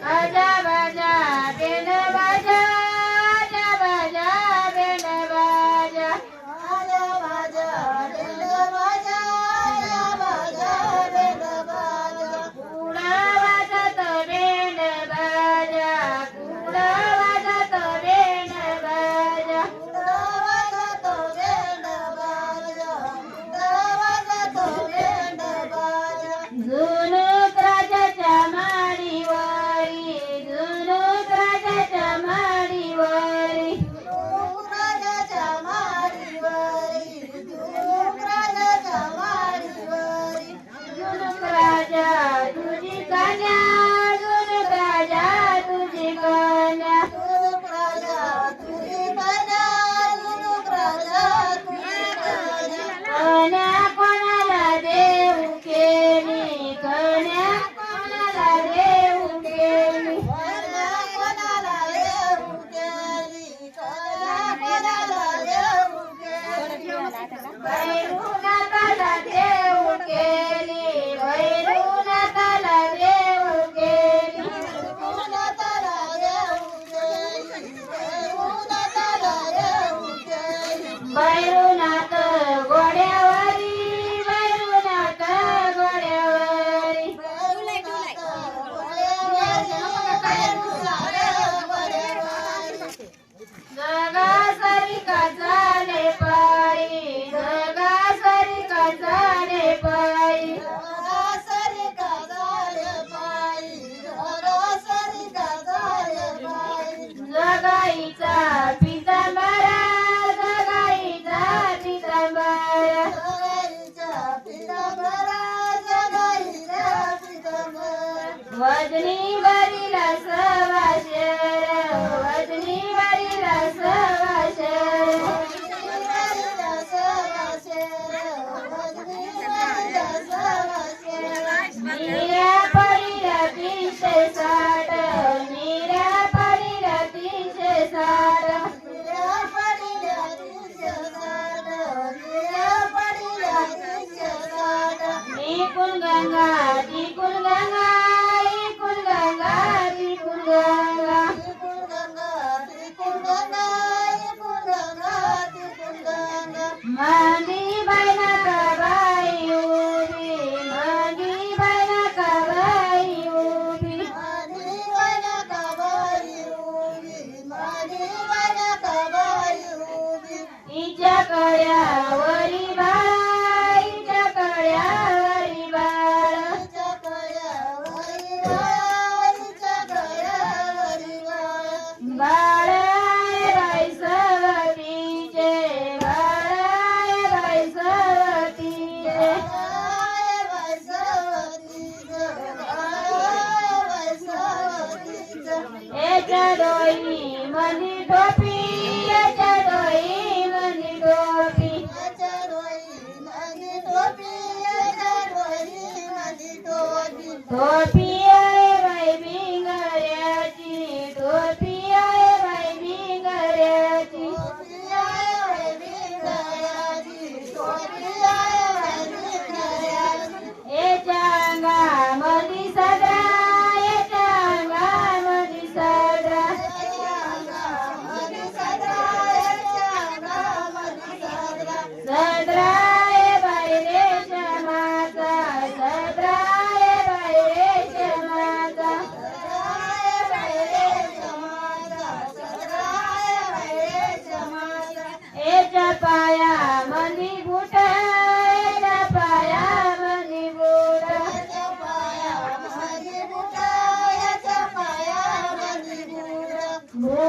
Amen. Bye. वजनी बरीला सवाशर वजनी बरीला सवाशर. निऱ्या परीला तीनशे साठ निऱ्या गंगा ती कुल गंगा करोई मनी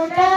Santa.